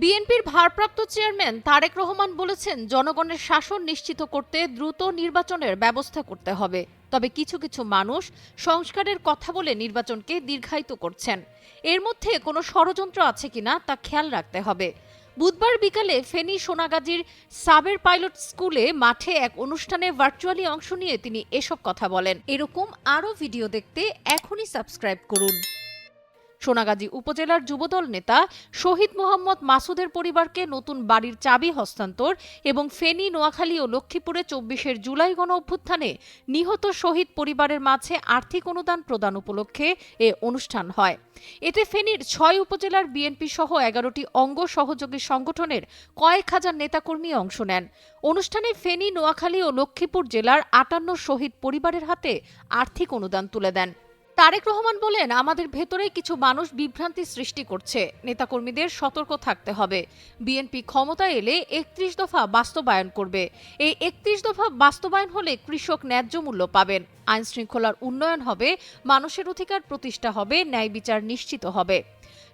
বিএনপির ভারপ্রাপ্ত চেয়ারম্যান তারেক রহমান বলেছেন, জনগণের শাসন নিশ্চিত করতে দ্রুত নির্বাচনের ব্যবস্থা করতে হবে। তবে কিছু কিছু মানুষ সংস্কারের কথা বলে নির্বাচনকে দীর্ঘায়িত করছেন। এর মধ্যে কোনো ষড়যন্ত্র আছে কিনা তা খেয়াল রাখতে হবে। বুধবার বিকালে ফেনী সোনাগাজীর সাবের পাইলট স্কুলে মাঠে এক অনুষ্ঠানে ভার্চুয়ালি অংশ নিয়ে তিনি এসব কথা বলেন। এরকম আরও ভিডিও দেখতে এখনই সাবস্ক্রাইব করুন। সোনাগাজী উপজেলার যুবদল নেতা শহীদ মোহাম্মদ মাসুদের পরিবারকে নতুন বাড়ির চাবি হস্তান্তর এবং ফেনী, নোয়াখালী ও লক্ষ্মীপুরে চব্বিশের জুলাই গণ অভ্যুত্থানে নিহত শহীদ পরিবারের মাঝে আর্থিক অনুদান প্রদান উপলক্ষে এ অনুষ্ঠান হয়। এতে ফেনীর ছয় উপজেলার বিএনপি সহ এগারোটি অঙ্গ সহযোগী সংগঠনের কয়েক হাজার নেতাকর্মী অংশ নেন। অনুষ্ঠানে ফেনী, নোয়াখালী ও লক্ষ্মীপুর জেলার আটান্ন শহীদ পরিবারের হাতে আর্থিক অনুদান তুলে দেন। তারেক রহমান বলেন, আমাদের ভেতরে কিছু মানুষ বিভ্রান্তি সৃষ্টি করছে। নেতাকর্মীদের সতর্ক থাকতে হবে। বিএনপি ক্ষমতা এলে একত্রিশ দফা বাস্তবায়ন করবে। এই একত্রিশ দফা বাস্তবায়ন হলে কৃষক ন্যায্য মূল্য পাবেন। আইন শৃঙ্খলার উন্নয়ন হবে, মানুষের অধিকার প্রতিষ্ঠা হবে, ন্যায় বিচার নিশ্চিত হবে।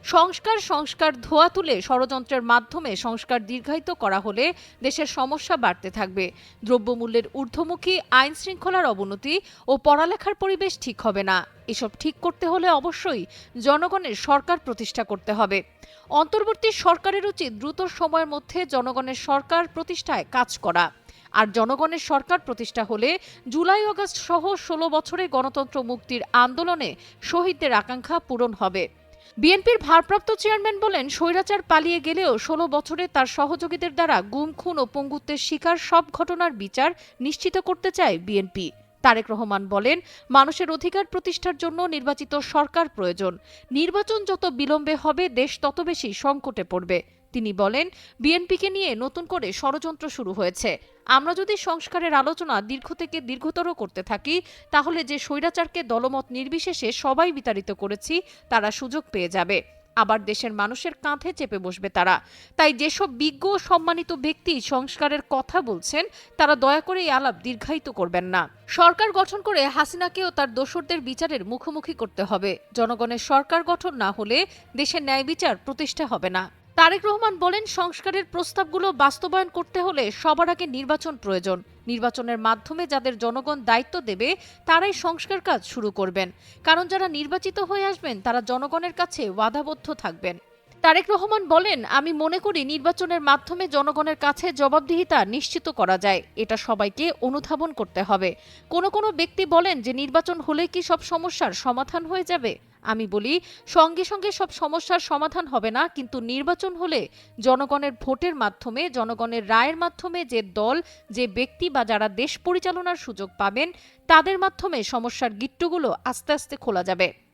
সংস্কার সংস্কার ধোয়া তুলে ষড়যন্ত্রের মাধ্যমে সংস্কার দীর্ঘায়িত করা হলে দেশের সমস্যা বাড়তে থাকবে। দ্রব্যমূল্যের ঊর্ধ্বমুখী আইন শৃঙ্খলার অবনতি ও পড়ালেখার পরিবেশ ঠিক হবে না। এসব ঠিক করতে হলে অবশ্যই জনগণের সরকার প্রতিষ্ঠা করতে হবে। অন্তর্বর্তী সরকারের উচিত দ্রুত সময়ের মধ্যে জনগণের সরকার প্রতিষ্ঠায় কাজ করা। আর জনগণের সরকার প্রতিষ্ঠা হলে জুলাই আগস্ট সহ ষোলো বছরে গণতন্ত্র মুক্তির আন্দোলনে শহীদদের আকাঙ্ক্ষা পূরণ হবে। বিএনপির ভারপ্রাপ্ত চেয়ারম্যান বলেন, স্বৈরাচার পালিয়ে গেলেও ষোলো বছরে তার সহযোগীদের দ্বারা গুম খুন ও পঙ্গুত্বের শিকার সব ঘটনার বিচার নিশ্চিত করতে চায় বিএনপি। তারেক রহমান বলেন, মানুষের অধিকার প্রতিষ্ঠার জন্য নির্বাচিত সরকার প্রয়োজন। নির্বাচন যত বিলম্বে হবে, দেশ তত বেশি সংকটে পড়বে। তিনি বলেন, বিএনপিকে নিয়ে নতুন করে ষড়যন্ত্র শুরু হয়েছে। আমরা যদি সংস্কারের আলোচনা দীর্ঘ থেকে দীর্ঘতর করতে থাকি, তাহলে যে স্বৈরাচারকে দলমত নির্বিশেষে সবাই বিতাড়িত করেছি, তারা সুযোগ পেয়ে যাবে। আবার দেশের মানুষের কাঁধে চেপে বসবে তারা। তাই যেসব বিজ্ঞ সম্মানিত ব্যক্তি সংস্কারের কথা বলছেন, তারা দয়া করে এই আলাপ দীর্ঘায়িত করবেন না। সরকার গঠন করে হাসিনাকেও তার দোসরদের বিচারের মুখোমুখি করতে হবে। জনগণের সরকার গঠন না হলে দেশের ন্যায় বিচার প্রতিষ্ঠা হবে না। তারেক রহমান বলেন, সংস্কারের প্রস্তাবগুলো বাস্তবায়ন করতে হলে সবার আগে নির্বাচন প্রয়োজন। নির্বাচনের মাধ্যমে যাদের জনগণ দায়িত্ব দেবে, তারাই সংস্কার কাজ শুরু করবেন। কারণ যারা নির্বাচিত হয়ে আসবেন, তারা জনগণের কাছে ওয়াদাবদ্ধ থাকবেন। তারেক রহমান বলেন, আমি মনে করি নির্বাচনের মাধ্যমে জনগণের কাছে জবাবদিহিতা নিশ্চিত করা যায়। এটা সবাইকে অনুধাবন করতে হবে। কোনো কোনো ব্যক্তি বলেন যে, নির্বাচন হলে কি সব সমস্যার সমাধান হয়ে যাবে? আমি বলি, সঙ্গে সঙ্গে সব সমস্যার সমাধান হবে না, কিন্তু নির্বাচন হলে জনগণের ভোটের মাধ্যমে, জনগণের রায়ের মাধ্যমে যে দল, যে ব্যক্তি বা যারা দেশ পরিচালনার সুযোগ পাবেন, তাদের মাধ্যমে সমস্যার গিট্টুগুলো আস্তে আস্তে খোলা যাবে।